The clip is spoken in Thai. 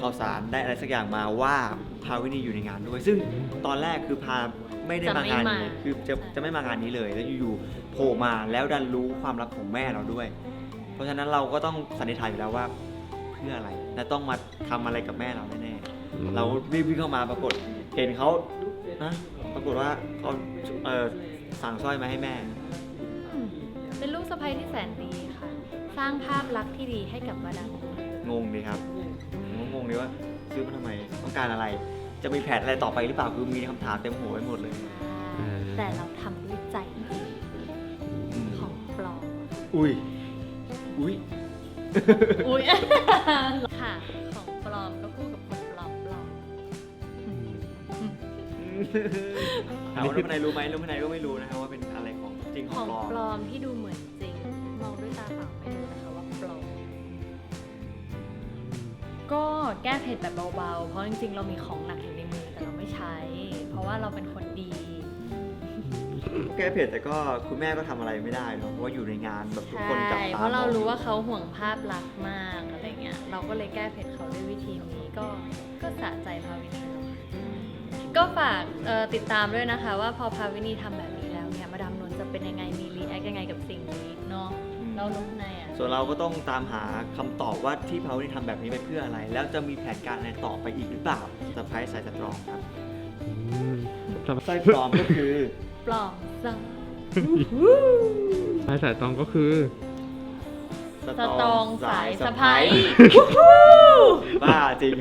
ข่าวสารได้อะไรสักอย่างมาว่าพาวินีอยู่ในงานด้วย ซึ่งตอนแรกคือพาไม่ได้จะมาไม่งานมานี้คือจะจะไม่มางานนี้เลยแล้วอยู่ๆโผล่มาแล้วดันรู้ความรักของแม่เราด้วย เพราะฉะนั้นเราก็ต้องสันนิษฐานอยู่แล้วว่าเพื่ออะไรและต้องมาทำอะไรกับแม่เราแน่ๆเรารีบวิ่งเข้ามาปรากฏเห็นเขานะปรากฏว่าเขาเออสั่งสร้อยมาให้แม่อืมเป็นลูกสะใภ้ที่แสนดีค่ะ สร้างภาพลักษณ์ที่ดีให้กับมาดาม งงดีครับผมก็งงดีว่าซื้อมาทำไมต้องการอะไร จะมีแผนอะไรต่อไปหรือเปล่าคือมีคำถามเต็มหัวไปหมดเลยแต่เราทำด้วยใจจริงของปลอมอุ้ยอุ้ยอุ้ยค่ะ ของปลอมก็คู่กับคนปลอมปลอมถามว่ารู้ภายในรู้ไหมรู้ภายในก็ไม่รู้นะครับว่าเป็นอะไรของจริงขขอองงปลอมปลอมที่ดูเหมือนจริง มองด้วยตาเปล่าไม่รู้น ก็แก้เผ็ดแบบเบาๆ เพราะจริงๆ เรามีของหนักอยู่ในมือแต่เราไม่ใช้ เพราะว่าเราเป็นคนดี แก้เผ็ดแต่ก็คุณแม่ก็ทำอะไรไม่ได้เนอะเพราะว่าอยู่ในงานแบบทุกใช่คนจับตาเพราะเรามองรู้ว่าเขาห่วงภาพลักษณ์มากอะไรเงี้ย เราก็เลยแก้เผ็ดเขาด้วยวิธีนี้ก็ก็สะใจพาวินีแล้วค่ะก็ฝากเอ่อติดตามด้วยนะคะ ว่าพอพาวินีทำแบบนี้แล้วเนี่ยมาดามนนท์จะเป็นยังไงมีรีแอคยังไงกับสิ่งนี้เนาะอืม เรานุกในอะส่วนเราก็ต้องตามหาคำตอบว่าที่พาวนี่ทำแบบนี้ไปเพื่ออะไร แล้วจะมีแผนการอะไรต่อไปอีกหรือเปล่าสไปซ์สายสตรองครับอืมไส้ปลอมก็คือปลอมซังสายสายตองก็คือ สตรองสายสะพายบ้าจริง